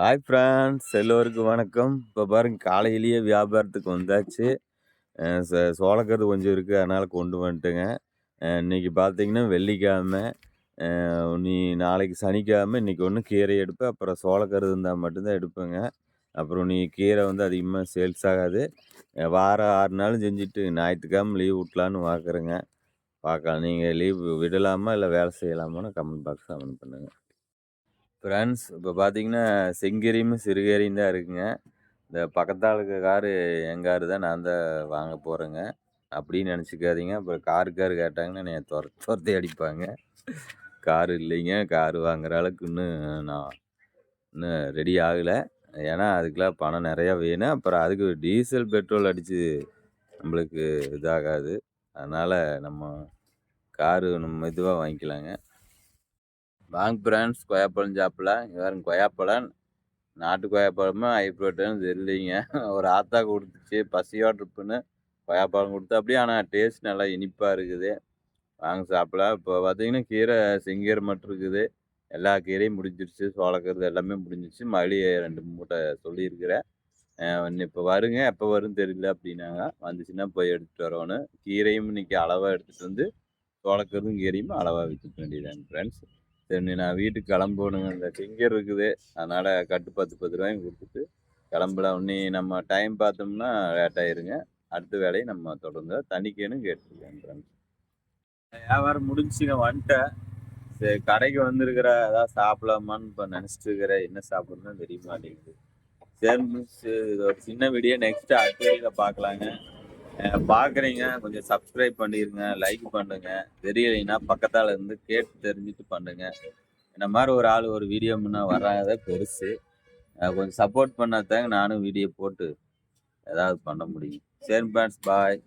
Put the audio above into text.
Hi friends எல்லோருக்கும் வணக்கம். இப்போ பாருங்க காலையிலேயே வியாபாரத்துக்கு வந்தாச்சு. சோளக்கிறது சோளக்கருது கொஞ்சம் இருக்குது அதனால் கொண்டு வந்துட்டுங்க. இன்றைக்கி இன்னைக்கு பார்த்தீங்கன்னா வெள்ளிக்கிழமை. நீ நாளைக்கு சனிக்கிழமை இன்னைக்கு ஒன்று கீரை எடுப்பேன். அப்புறம் சோளக்கருது இருந்தால் மட்டும்தான் எடுப்பேங்க. அப்புறம் நீ கீரை வந்து அதிகமாக சேல்ஸ் ஆகாது. வாரம் ஆறு நாளும் செஞ்சுட்டு ஞாயிற்றுக்கிழமை லீவ் விட்லான்னு பார்க்குறேங்க பார்க்கலாம் நீங்கள் லீவ் விடலாமா இல்லை வேலை செய்யலாமான்னு கமெண்ட் பாக்ஸ் கமெண்ட் பண்ணுங்கள் ஃப்ரெண்ட்ஸ் இப்போ பார்த்தீங்கன்னா செங்கேரியும் சிறுகேரியும் தான் இருக்குங்க. இந்த பக்கத்தால் இருக்க காரு என் காரு தான் நான் தான் வாங்க போகிறேங்க அப்படின்னு நினச்சிக்காதீங்க. அப்புறம் காரு காரு கேட்டாங்கன்னா என்னை துர துரத்தி அடிப்பாங்க. காரு இல்லைங்க. காரு வாங்குற அளவுக்கு இன்னும் நான் இன்னும் ரெடி ஆகலை. ஏன்னா அதுக்கெலாம் பணம் நிறையா வேணும். அப்புறம் அதுக்கு டீசல் பெட்ரோல் அடித்து நம்மளுக்கு இதாகாது. அதனால் நம்ம காரு நம்ம இதுவாக வாங்கிக்கலாங்க. வாங்க ஃப்ரெண்ட்ஸ் கொய்யாப்பழம் சாப்பிடலாம் இங்க கொய்யாப்பழம் நாட்டு கொய்யாப்பழமா ஹைப்ரோட்டுன்னு தெரியலைங்க. ஒரு ஆத்தா கொடுத்துச்சு பசியோடு இருப்புன்னு கொய்யாப்பழம் கொடுத்து அப்படியே ஆனால் டேஸ்ட் நல்லா இனிப்பாக இருக்குது. வாங்க சாப்பிடலாம். இப்போ பார்த்தீங்கன்னா கீரை செங்கீரை மட்டும் இருக்குது. எல்லா கீரையும் முடிஞ்சிருச்சு. சோளக்கிறது எல்லாமே முடிஞ்சிருச்சு. மறுபடியும் ரெண்டு மூட்டை சொல்லியிருக்கிறேன். இப்போ வருங்க. எப்போ வரும் தெரியல அப்படின்னாங்க. வந்துச்சுன்னா போய் எடுத்துகிட்டு வரணும். கீரையும் இன்னைக்கு அளவாக எடுத்துகிட்டு வந்து சோளக்கிறதும் கீரையும் அளவாக விற்றுக்க வேண்டியதாங்க ஃப்ரெண்ட்ஸ் சரி நான் வீட்டுக்கு கிளம்பணுங்க இந்த ஃபிங்கர் இருக்குது. அதனால் கட்டு பத்து பத்து ரூபாயும் கொடுத்துட்டு கிளம்பலாம். உடனே நம்ம டைம் பார்த்தோம்னா லேட் ஆயிருங்க. அடுத்த வேலையை நம்ம தொடர்ந்து தண்ணிக்கேன்னு கேட்டுருக்கேன் வியாபாரம் முடிஞ்சுங்க வந்துட்டேன். சரி கடைக்கு வந்திருக்கிற ஏதாவது சாப்பிடலாமான்னு இப்போ நினச்சிட்டு இருக்கிறேன் என்ன சாப்பிட்றதுன்னு தெரிய மாட்டேங்குது சரி மிஸ் இது ஒரு சின்ன வீடியோ நெக்ஸ்ட் அடுத்த வீடியோவில் பார்க்கலாங்க. பார்க்குறீங்க கொஞ்சம் சப்ஸ்கிரைப் பண்ணிடுங்க லைக் பண்ணுங்க. தெரியலைன்னா பக்கத்தால் இருந்து கேட்டு தெரிஞ்சுட்டு பண்ணுங்க. இந்த மாதிரி ஒரு ஆள் ஒரு வீடியோ முன்ன வராத பெருசு. கொஞ்சம் சப்போர்ட் பண்ணாதாங்க நானும் வீடியோ போட்டு ஏதாவது பண்ண முடியும். சரி பேண்ட்ஸ் பாய்